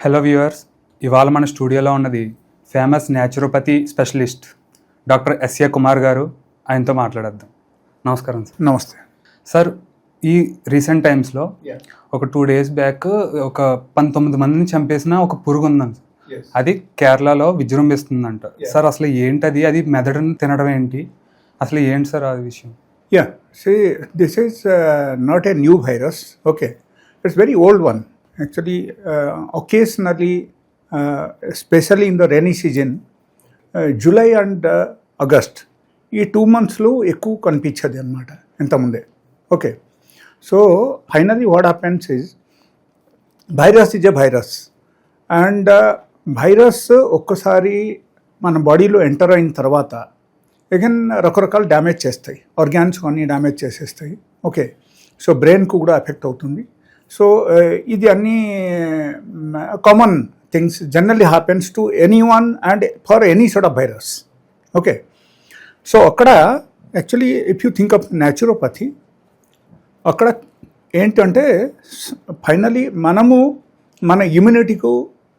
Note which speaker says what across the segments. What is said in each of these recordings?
Speaker 1: Hello viewers ఇవాళ మన స్టూడియోలో ఉన్నది famous naturopathy specialist doctor S A Kumar garu. ఆయనతో మాట్లాడేద్దాం. నమస్కారం సార్
Speaker 2: నమస్తే.
Speaker 1: సార్ ఈ రీసెంట్ టైమ్స్లో ఒక టూ డేస్ బ్యాక్ ఒక పంతొమ్మిది మందిని చంపేసిన ఒక పురుగు ఉందండి అది కేరళలో విజృంభిస్తుందంట. సార్ అసలు ఏంటది? అది మెదడుని తినడం ఏంటి? అసలు ఏంటి సార్ ఆ విషయం?
Speaker 2: Yeah this is uh, not a new virus. Okay. It's very old one. Actually uh, occasionally in especially in the rainy season July and August ఈ టూ మంత్స్లో ఎక్కువ కనిపించదు అనమాట ఇంతకుముందే okay so finally what happens is virus is a virus and virus ఒక్కసారి మన బాడీలో enter అయిన తర్వాత అగైన్ రకరకాల డ్యామేజ్ చేస్తాయి. ఆర్గాన్స్ అన్నీ డ్యామేజ్ చేసేస్తాయి. ఓకే సో బ్రెయిన్కు కూడా ఎఫెక్ట్ అవుతుంది. సో ఇది అన్ని common things generally happens to any one and for any sort of virus okay so అక్కడ actually if you think of naturopathy అక్కడ ఏంటంటే ఫైనలీ మనము మన ఇమ్యూనిటీకు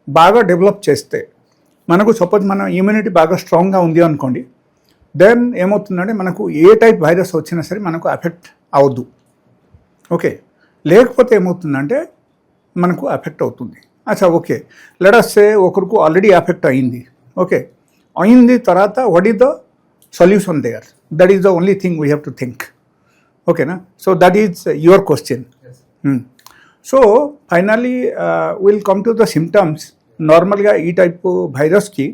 Speaker 2: బాగా డెవలప్ చేస్తే మనకు సపోజ్ మన ఇమ్యూనిటీ బాగా స్ట్రాంగ్గా ఉంది అనుకోండి దెన్ ఏమవుతుందంటే మనకు ఏ టైప్ వైరస్ వచ్చినా సరే మనకు ఎఫెక్ట్ అవద్దు. ఓకే లేకపోతే ఏమవుతుందంటే మనకు ఎఫెక్ట్ అవుతుంది. అచ్చా ఓకే. లెడస్తే ఒకరికి ఆల్రెడీ ఎఫెక్ట్ అయింది. ఓకే. అయింది తర్వాత what is the solution there that is the only thing we have to think ఓకేనా? So that is your question so finally will come to the symptoms నార్మల్గా ఈ type వైరస్కి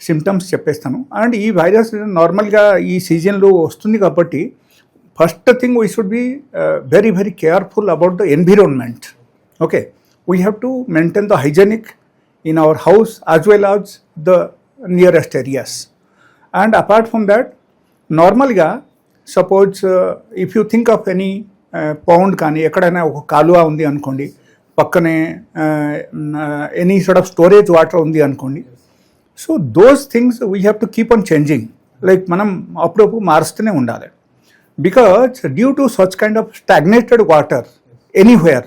Speaker 2: symptoms చెప్పేస్తాను. And ఈ virus నార్మల్గా ఈ సీజన్లో వస్తుంది కాబట్టి first thing we should be very very careful about the environment okay we have to maintain the hygienic in our house as well as the nearest areas and apart from that నార్మల్గా suppose if you think of any pond కానీ ఎక్కడైనా ఒక కాలువ ఉంది అనుకోండి పక్కనే any sort of storage water ఉంది అనుకోండి. So those things we have to keep on changing like మనం అప్పుడప్పుడు మారుస్తూనే ఉండాలి. Because due to such kind of stagnated water anywhere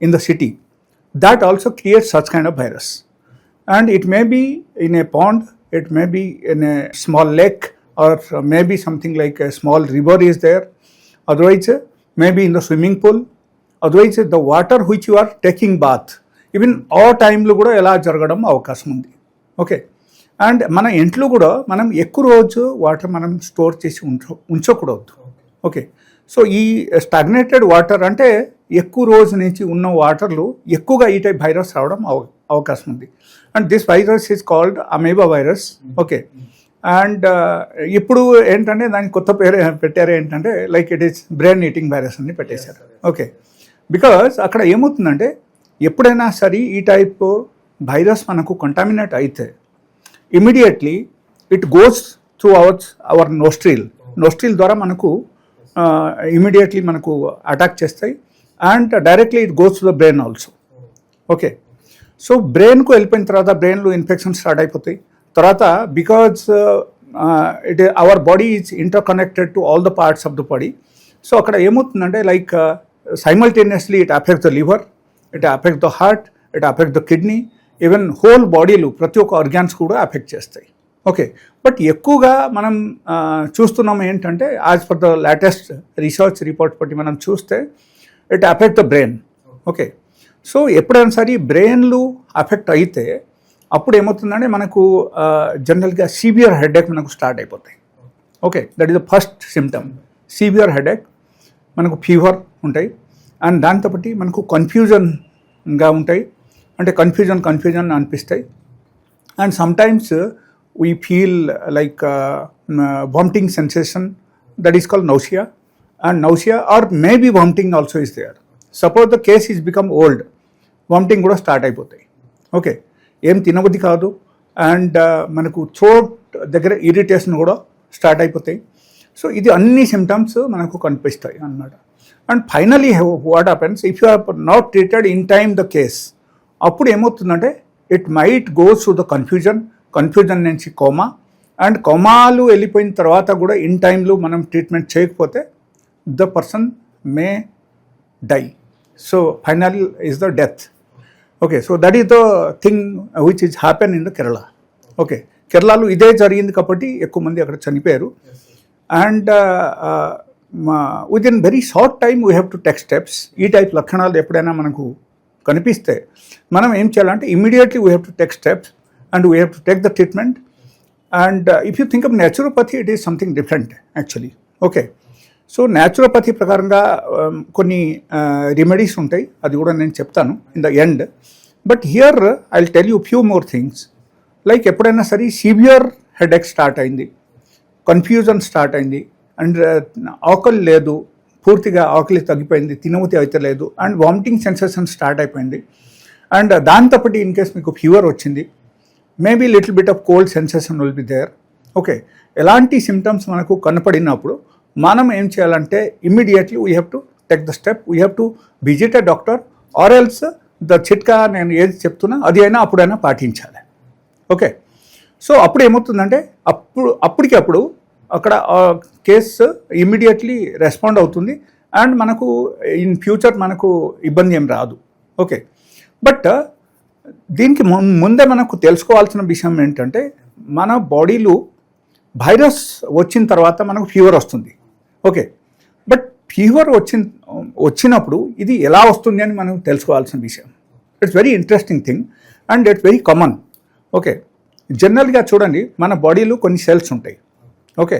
Speaker 2: in the city that also creates such kind of virus. And it may be in a pond, it may be in a small lake, or maybe something like a small river is there. Otherwise, maybe in the swimming pool. Otherwise, the water which you are taking bath, even ఆ టైంలో కూడా ఎలా జరగడం అవకాశం ఉంది okay and మన ఇంట్లో కూడా మనం ఎక్కువ రోజు వాటర్ మనం స్టోర్ చేసి ఉంచ ఉంచకూడదు ఓకే. సో ఈ స్టాగ్నేటెడ్ వాటర్ అంటే ఎక్కువ రోజు నుంచి ఉన్న వాటర్లు ఎక్కువగా ఈ టైప్ వైరస్ రావడం అవ అవకాశం ఉంది. And this virus is called amoeba virus okay. And ఇప్పుడు ఏంటంటే దానికి కొత్త పేరు పెట్టారు ఏంటంటే like it is brain eating virus అని పెట్టేశారు. ఓకే. బికాస్ అక్కడ ఏమవుతుందంటే ఎప్పుడైనా సరే ఈ టైప్ వైరస్ మనకు కంటామినేట్ అయితే immediately it goes through our our nostril nostril ద్వారా మనకు ఇమీడియట్లీ మనకు అటాక్ చేస్తాయి. And directly it goes to the brain also okay so బ్రెయిన్కు వెళ్ళిపోయిన తర్వాత బ్రెయిన్లో ఇన్ఫెక్షన్ స్టార్ట్ అయిపోతాయి. తర్వాత because it our body is interconnected to all the parts of the body so అక్కడ ఏమవుతుందంటే like simultaneously it affect the liver it affect the heart it affect the kidney even whole బాడీలు ప్రతి ఒక్క organs కూడా affect చేస్తాయి. Okay. But ఎక్కువగా మనం చూస్తున్నాం ఏంటంటే as per the latest research report బట్టి మనం చూస్తే it affect the brain okay. So ఎప్పుడైనా సరే బ్రెయిన్లు అఫెక్ట్ అయితే అప్పుడు ఏమవుతుందంటే మనకు జనరల్గా సివియర్ హెడేక్ మనకు స్టార్ట్ అయిపోతాయి. Okay. That is the first symptom severe headache మనకు ఫీవర్ ఉంటాయి. అండ్ దాంతోపాటు మనకు కన్ఫ్యూజన్గా ఉంటాయి. అంటే కన్ఫ్యూజన్ కన్ఫ్యూజన్ అనిపిస్తాయి. And sometimes we feel like vomiting sensation that is called nausea and nausea or maybe vomiting also is there suppose the case is become old vomiting కూడా start అయిపోతాయి. Okay ఏం తినబుద్ధి కాదు. అండ్ మనకు throat దగ్గర irritation కూడా start అయిపోతాయి. So ఇది అన్ని సిమ్టమ్స్ మనకు కనిపిస్తాయి అన్నమాట. And finally what happens if you have not treated in time the case అప్పుడు ఏమవుతుందంటే it might goes to the confusion confusion నుంచి కోమా అండ్ కోమాలు వెళ్ళిపోయిన తర్వాత కూడా ఇన్ టైంలో మనం ట్రీట్మెంట్ చేయకపోతే the person may die so final is the death okay so that is the thing which is happen in the Kerala okay కేరళలో ఇదే జరిగింది కాబట్టి ఎక్కువ మంది అక్కడ చనిపోయారు. And with in very short time we have to take steps ఈ type లక్షణాలు ఎప్పుడైనా మనకు కనిపిస్తే మనం ఏం చేయాలంటే immediately we have to take steps and we have to take the treatment and if you think of naturopathy it is something different actually okay so naturopathy ప్రకారంగా um, కొన్ని uh, రెమెడీస్ ఉంటాయి. అది కూడా నేను చెప్తాను in the end but here I tell you few more things like ఎప్పుడైనా సరే severe headache start అయింది. కన్ఫ్యూజన్ స్టార్ట్ అయింది. అండ్ uh, ఆకలి లేదు. పూర్తిగా ఆకలి తగ్గిపోయింది. తినవుతి అయితే లేదు. అండ్ వామిటింగ్ సెన్సేషన్ స్టార్ట్ అయిపోయింది. అండ్ దాంతోపాటు ఇన్ కేస్ మీకు ఫీవర్ వచ్చింది. Maybe little bit of cold sensation will be there okay ఎలాంటి సిమ్టమ్స్ మనకు కనపడినప్పుడు మనం ఏం చేయాలంటే immediately we have to take the step we have to visit a doctor or else the చిట్కా నేను ఏది చెప్తున్నా అది అయినా అప్పుడైనా పాటించాలి. ఓకే సో అప్పుడు ఏమవుతుందంటే అప్పుడు అప్పటికి అప్పుడు అక్కడ కేసు ఇమ్మీడియట్లీ రెస్పాండ్ అవుతుంది అండ్ మనకు ఇన్ ఫ్యూచర్ మనకు ఇబ్బంది ఏం రాదు. ఓకే బట్ దీనికి ముందే మనకు తెలుసుకోవాల్సిన విషయం ఏంటంటే మన బాడీలో వైరస్ వచ్చిన తర్వాత మనకు ఫీవర్ వస్తుంది. ఓకే. బట్ ఫీవర్ వచ్చిన వచ్చినప్పుడు ఇది ఎలా వస్తుంది అని మనం తెలుసుకోవాల్సిన విషయం. It's very interesting thing and it's very common okay. జనరల్గా చూడండి మన బాడీలో కొన్ని సెల్స్ ఉంటాయి. ఓకే.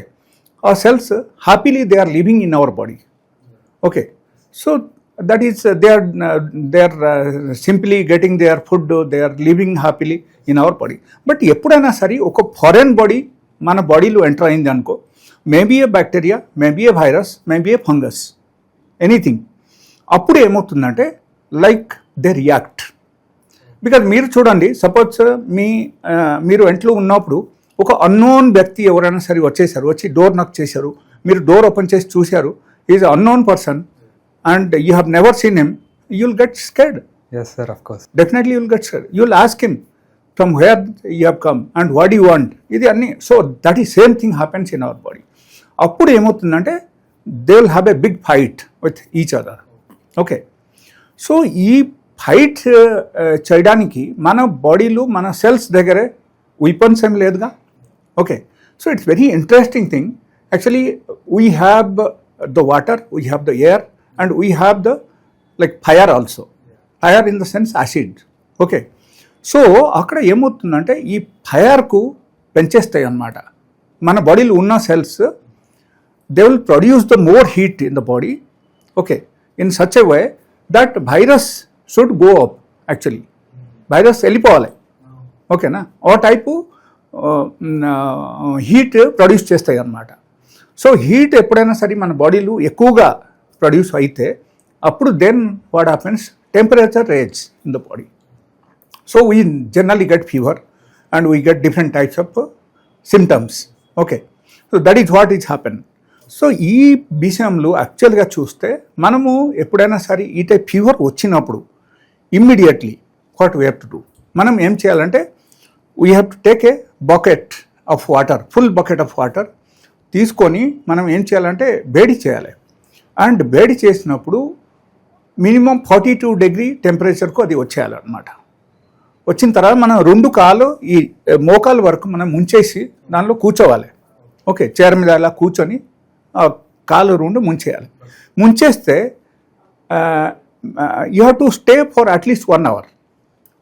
Speaker 2: ఆ cells happily they are living in our body okay. So that is they are they are simply getting they are food they are living happily in our body but ఎప్పుడైనా సరే ఒక foreign body మన బాడీలో enter అయింది అనుకో maybe a bacteria maybe a virus maybe a fungus anything అప్పుడు ఏమవుతుందంటే like they react because మీరు చూడండి సపోజ్ uh, మీ uh, మీరు ఇంట్లో ఉన్నప్పుడు ఒక అన్నోన్ వ్యక్తి ఎవరైనా సరే వచ్చేసారు వచ్చి డోర్ నాక్ చేశారు మీరు డోర్ ఓపెన్ చేసి చూశారు is unknown person and you have never seen him you'll get scared
Speaker 1: yes sir of course
Speaker 2: definitely you'll get scared you'll ask him from where you have come and what you want ఇది అన్ని. So that ఈ same thing happens in our body అప్పుడు ఏమవుతుందంటే they will have a big fight with each other okay so ఈ fight చేయడానికి మన బాడీలో మన సెల్స్ దగ్గరే వెపన్స్ ఏం లేదుగా? Okay so it's very interesting thing actually we have the water we have the air and we have the like fire also fire in the sense acid okay so అక్కడ ఏమవుతుందంటే ఈ ఫైర్కు పెంచేస్తాయి అన్నమాట. మన బాడీలో ఉన్న cells they will produce the more heat in the body okay in such a way that virus should go up actually virus వెళ్ళిపోవాలి. ఓకేనా ఆ టైపు హీట్ ప్రొడ్యూస్ చేస్తాయి అన్నమాట. సో హీట్ ఎప్పుడైనా సరే మన బాడీలో ఎక్కువగా ప్రొడ్యూస్ అయితే అప్పుడు then what happens temperature raise in the body so we generally get fever and we get different types of symptoms okay so that is what is happen so ఈ విషయంలో యాక్చువల్గా చూస్తే మనము ఎప్పుడైనా సరే ఈ టైప్ ఫీవర్ వచ్చినప్పుడు immediately what we have to do మనం ఏం చేయాలంటే we have to take a bucket of water full bucket of water తీసుకొని మనం ఏం చేయాలంటే వేడి చేయాలి. అండ్ వేడి చేసినప్పుడు మినిమం ఫార్టీ టూ డిగ్రీ టెంపరేచర్కు అది వచ్చేయాలన్నమాట. వచ్చిన తర్వాత మనం రెండు కాళ్ళు ఈ మోకాలు వరకు మనం ముంచేసి దానిలో కూర్చోవాలి. ఓకే చైర్ మీద అలా కూర్చొని కాలు రెండు ముంచేయాలి. ముంచేస్తే you have to stay for at least one hour.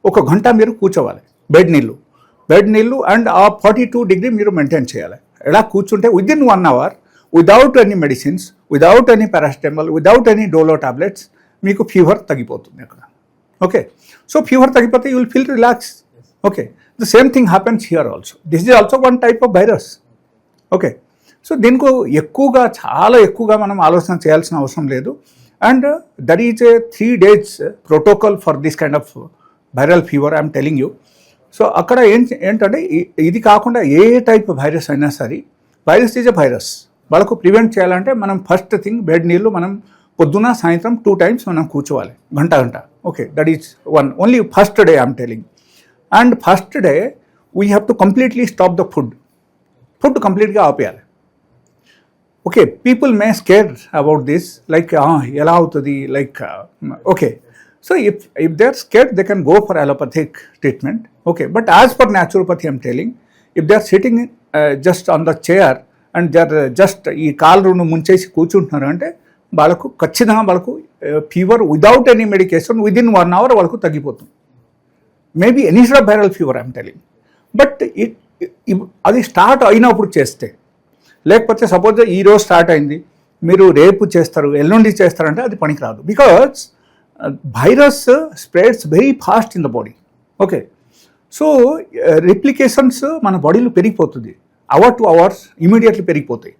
Speaker 2: ఒక గంట మీరు కూర్చోవాలి బెడ్ నీళ్ళు. బెడ్ నీళ్ళు అండ్ ఆ ఫార్టీ టూ డిగ్రీ మీరు మెయింటైన్ చేయాలి. ఎలా కూర్చుంటే within one hour without any medicines without any paracetamol without any Dolo tablets మీకు ఫీవర్ తగ్గిపోతుంది అక్కడ. ఓకే సో ఫీవర్ తగ్గిపోతే you will feel relax okay the same thing happens here also this is also one type of virus okay so దీనికి ఎక్కువగా చాలా ఎక్కువగా మనం ఆలోచన చేయాల్సిన అవసరం లేదు. And that is a three days protocol for this kind of viral fever I'm telling you so అక్కడ ఏం ఏంటంటే ఇది కాకుండా ఏ టైప్ వైరస్ అయినా సరే వైరస్ ఈజ్ ఎ వైరస్ వాళ్ళకు ప్రివెంట్ చేయాలంటే మనం ఫస్ట్ థింగ్ బెడ్ నీళ్ళు మనం పొద్దున సాయంత్రం టూ టైమ్స్ మనం కూర్చోవాలి గంట గంట. Okay that is one only first day I'm telling and first day we have to completely stop the food food కంప్లీట్గా ఆపేయాలి. Okay people may scare about this like ఎలా అవుతుంది? Like okay so if if they are they they can go for allopathic treatment okay but as naturopathy, naturopathy telling, telling if they are sitting just on the chair and uh, just ఈ కాళ్ళు ముంచేసి కూర్చుంటున్నారు. అంటే వాళ్ళకు ఖచ్చితంగా వాళ్ళకు fever without any medication within one hour వాళ్ళకు తగ్గిపోతుంది. Maybe any of viral fever I'm telling but it అది స్టార్ట్ అయినప్పుడు చేస్తే లేకపోతే సపోజ్ ఈరోజు స్టార్ట్ అయింది మీరు రేపు చేస్తారు ఎల్లుండి చేస్తారంటే అది పనికిరాదు because virus spreads very fast in the body okay so replications మన బాడీలో పెరిగిపోతుంది. అవర్ టు అవర్స్ ఇమీడియట్లీ పెరిగిపోతాయి.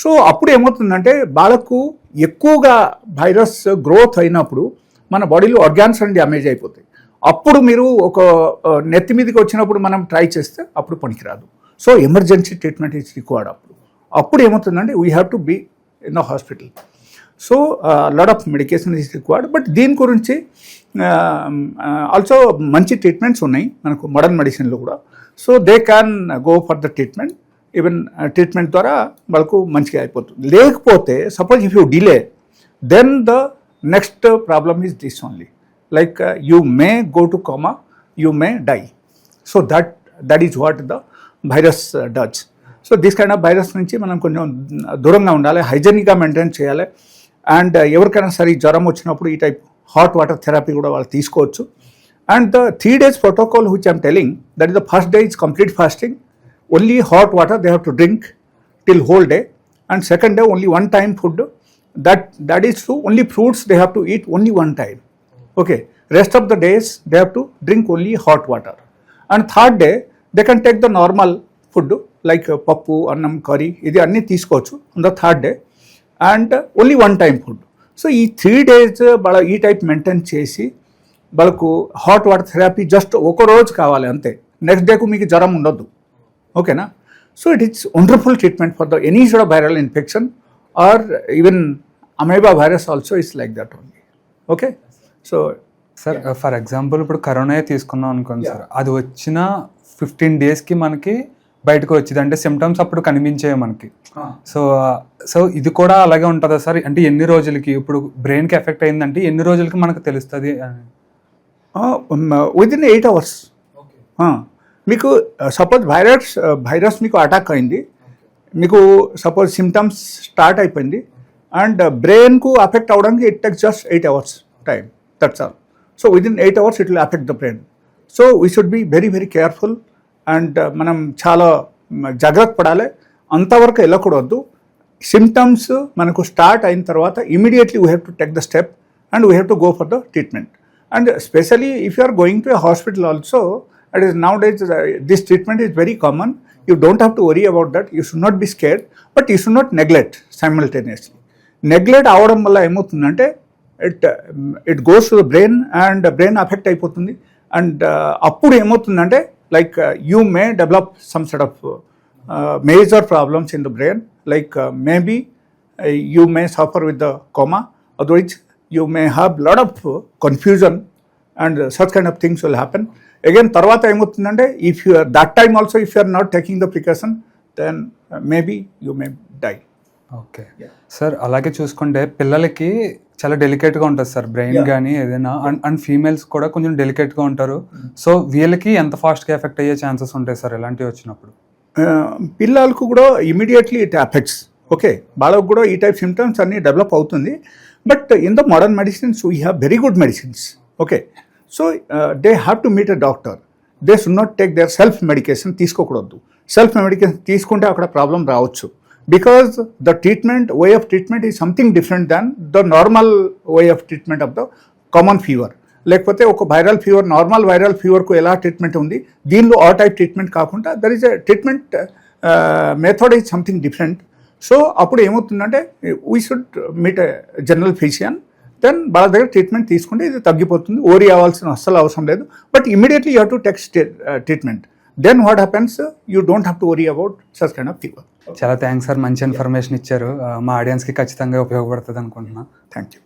Speaker 2: సో అప్పుడు ఏమవుతుందంటే బాలకు ఎక్కువగా వైరస్ గ్రోత్ అయినప్పుడు మన బాడీలో ఆర్గాన్స్ అండి డ్యామేజ్ అయిపోతాయి. అప్పుడు మీరు ఒక నెత్తి మీదకి వచ్చినప్పుడు మనం ట్రై చేస్తే అప్పుడు పనికిరాదు. So emergency treatment is required అప్పుడు. అప్పుడు ఏమవుతుందంటే we have to be in the hospital so lot of medication is required but దీని గురించి ఆల్సో మంచి ట్రీట్మెంట్స్ ఉన్నాయి మనకు మోడర్న్ మెడిసిన్లో కూడా. So they can go for the treatment even treatment uh, ద్వారా వాళ్ళకు మంచిగా అయిపోతుంది. లేకపోతే suppose if you delay then the next problem is this only like you may go to coma you may die so that that is what the virus does so this kind of virus నుంచి మనం కొంచెం uh, దూరంగా ఉండాలి హైజెనిక్గా maintain చేయాలి. And uh, ఎవరికైనా సరే జ్వరం వచ్చినప్పుడు ఈ టైప్ హాట్ వాటర్ థెరపీ కూడా వాళ్ళు తీసుకోవచ్చు. And the three days protocol which I'm telling that is the first day is complete fasting only hot water they have to drink till whole day and second day only one time food that that is true only fruits they have to eat only one time okay rest of the days they have to drink only hot water and third day they can take the normal food like uh, పప్పు అన్నం curry ఇది అన్నీ తీసుకోవచ్చు on the third day and only one time food so ఈ three days వాళ్ళ ఈ type maintain చేసి వాళ్ళకు హాట్ వాటర్ థెరపీ జస్ట్ ఒక రోజు కావాలి అంతే నెక్స్ట్ డేకు మీకు జ్వరం ఉండొద్దు ఓకేనా? So it it's wonderful treatment for the any sort of viral infection or even amoeba virus also is like that only okay so
Speaker 1: sir for example ఇప్పుడు corona తీసుకున్నాం అనుకోండి సార్. అది వచ్చిన ఫిఫ్టీన్ డేస్కి మనకి బయటకు వచ్చింది. అంటే సిమ్టమ్స్ అప్పుడు కనిపించాయి మనకి. సో సో ఇది కూడా అలాగే ఉంటుందా సార్? అంటే ఎన్ని రోజులకి? ఇప్పుడు బ్రెయిన్కి ఎఫెక్ట్ అయిందంటే ఎన్ని రోజులకి మనకు తెలుస్తుంది
Speaker 2: ఇన్ ఎయిట్ అవర్స్ మీకు సపోజ్ వైరస్ వైరస్ మీకు అటాక్ అయింది. మీకు సపోజ్ సిమ్టమ్స్ స్టార్ట్ అయిపోయింది. అండ్ బ్రెయిన్కు అఫెక్ట్ అవ్వడానికి it takes just eight hours time that's all so within eight hours it will affect the brain so we should be very very careful and మనం చాలా జాగ్రత్త పడాలి. అంతవరకు వెళ్ళకూడదు. సిమ్టమ్స్ మనకు స్టార్ట్ అయిన తర్వాత immediately we have to take the step and we have to go for the treatment and specially if you are going to a hospital also that is nowadays this treatment is very common you don't have to worry about that you should not be scare but you should not neglect simultaneously neglect అవడం వల్ల ఏమవుతుందంటే it it goes to the brain and brain affect అయిపోతుంది. And అప్పుడు ఏమవుతుందంటే like you may develop some set of major problems in the brain like may be you may suffer with the coma otherwise you may have lot of confusion and such kind of things will happen again తర్వాత ఏమవుతుందంటే if you that time also if you are not taking the precaution then maybe you may die
Speaker 1: okay sir అలాగే చూసుకుంటే పిల్లలకి చాలా డెలికేట్గా ఉంటుంది sir brain. కానీ ఏదైనా and and females కూడా కొంచెం డెలికేట్గా ఉంటారు. సో వీళ్ళకి ఎంత ఫాస్ట్గా ఎఫెక్ట్ అయ్యే ఛాన్సెస్ ఉంటాయి సార్ ఇలాంటివి వచ్చినప్పుడు?
Speaker 2: పిల్లలకు కూడా ఇమీడియట్లీ ఇట్ అఫెక్ట్స్ ఓకే వాళ్ళకు కూడా ఈ టైప్ సిమ్టమ్స్ అన్ని డెవలప్ అవుతుంది. But in the modern medicines we have very good medicines okay so they have to meet a doctor they should not take their self medication తీసుకోకూడదు. Self medication తీసుకుంటే అక్కడ problem రావచ్చు. Because the treatment way of treatment is something different than the normal way of treatment of the common fever లేకపోతే ఒక viral fever normal viral ఫీవర్కు ఎలా treatment ఉంది? దీనిలో ఆ టైప్ ట్రీట్మెంట్ కాకుండా there is a treatment method is something different so అప్పుడు ఏమవుతుందంటే we should meet general physician then వాళ్ళ దగ్గర ట్రీట్మెంట్ తీసుకుంటే ఇది తగ్గిపోతుంది. ఓరి అవ్వాల్సిన అస్సలు అవసరం లేదు. But immediately you to takes treatment then what happens you don't have to worry about such kind of fever
Speaker 1: చాలా థ్యాంక్స్ సార్ మంచి ఇన్ఫర్మేషన్ ఇచ్చారు. మా ఆడియన్స్కి ఖచ్చితంగా ఉపయోగపడుతుంది అనుకుంటున్నా.
Speaker 2: Thank you